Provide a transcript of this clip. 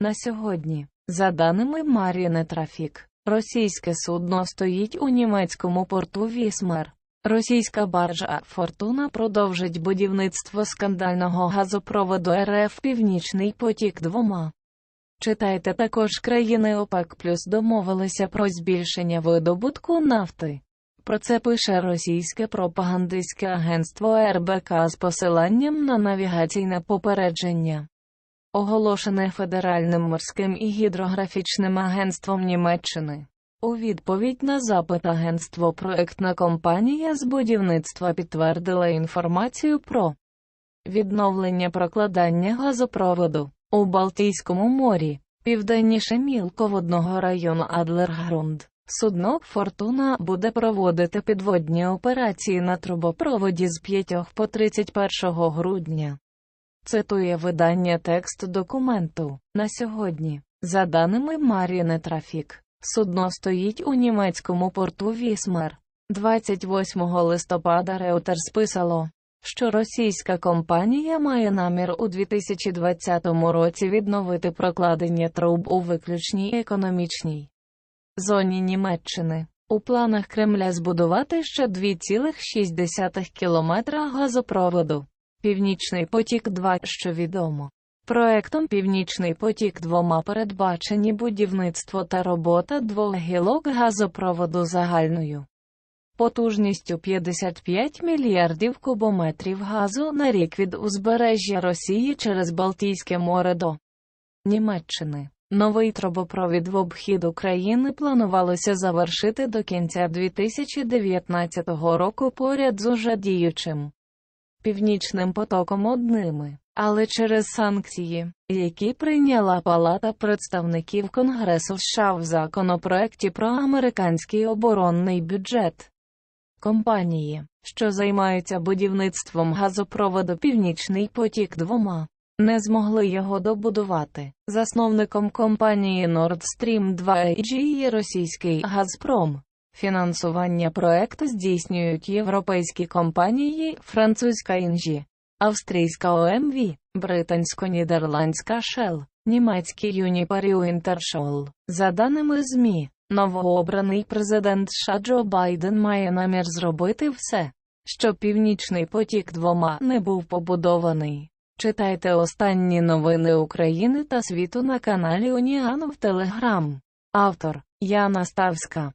На сьогодні, за даними Маріне Трафік, російське судно стоїть у німецькому порту Вісмер. Російська баржа Фортуна продовжить будівництво скандального газопроводу РФ Північний потік двома. Читайте також країни ОПЕК Плюс домовилися про збільшення видобутку нафти. Про це пише російське пропагандистське агентство РБК з посиланням на навігаційне попередження. Оголошене Федеральним морським і гідрографічним агентством Німеччини. У відповідь на запит агентство проектна компанія з будівництва підтвердила інформацію про відновлення прокладання газопроводу у Балтійському морі, південніше мілководного району Адлергрунд. Судно Фортуна буде проводити підводні операції на трубопроводі з 5 по 31 грудня. Цитує видання текст документу. На сьогодні, за даними Маріне Трафік, судно стоїть у німецькому порту Вісмер. 28 листопада Reuters писало, що російська компанія має намір у 2020 році відновити прокладення труб у виключній економічній зоні Німеччини. У планах Кремля збудувати ще 2,6 кілометра газопроводу. Північний потік 2 що відомо. Проектом Північний потік 2 передбачені будівництво та робота двох гілок газопроводу загальною потужністю 55 мільярдів кубометрів газу на рік від узбережжя Росії через Балтійське море до Німеччини. Новий трубопровід в обхід України планувалося завершити до кінця 2019 року поряд з уже діючим північним потоком одними, але через санкції, які прийняла Палата представників Конгресу США в законопроекті про американський оборонний бюджет. Компанії, що займаються будівництвом газопроводу Північний потік двома, не змогли його добудувати. Засновником компанії Nord Stream 2 AG є російський Газпром. Фінансування проекту здійснюють європейські компанії, французька Інжі, австрійська ОМВ, британсько-нідерландська Shell, німецький Uniper Інтершол. За даними ЗМІ, новообраний президент США Джо Байден має намір зробити все, щоб Північний потік двома не був побудований. Читайте останні новини України та світу на каналі Уніан в Телеграм. Автор Яна Ставська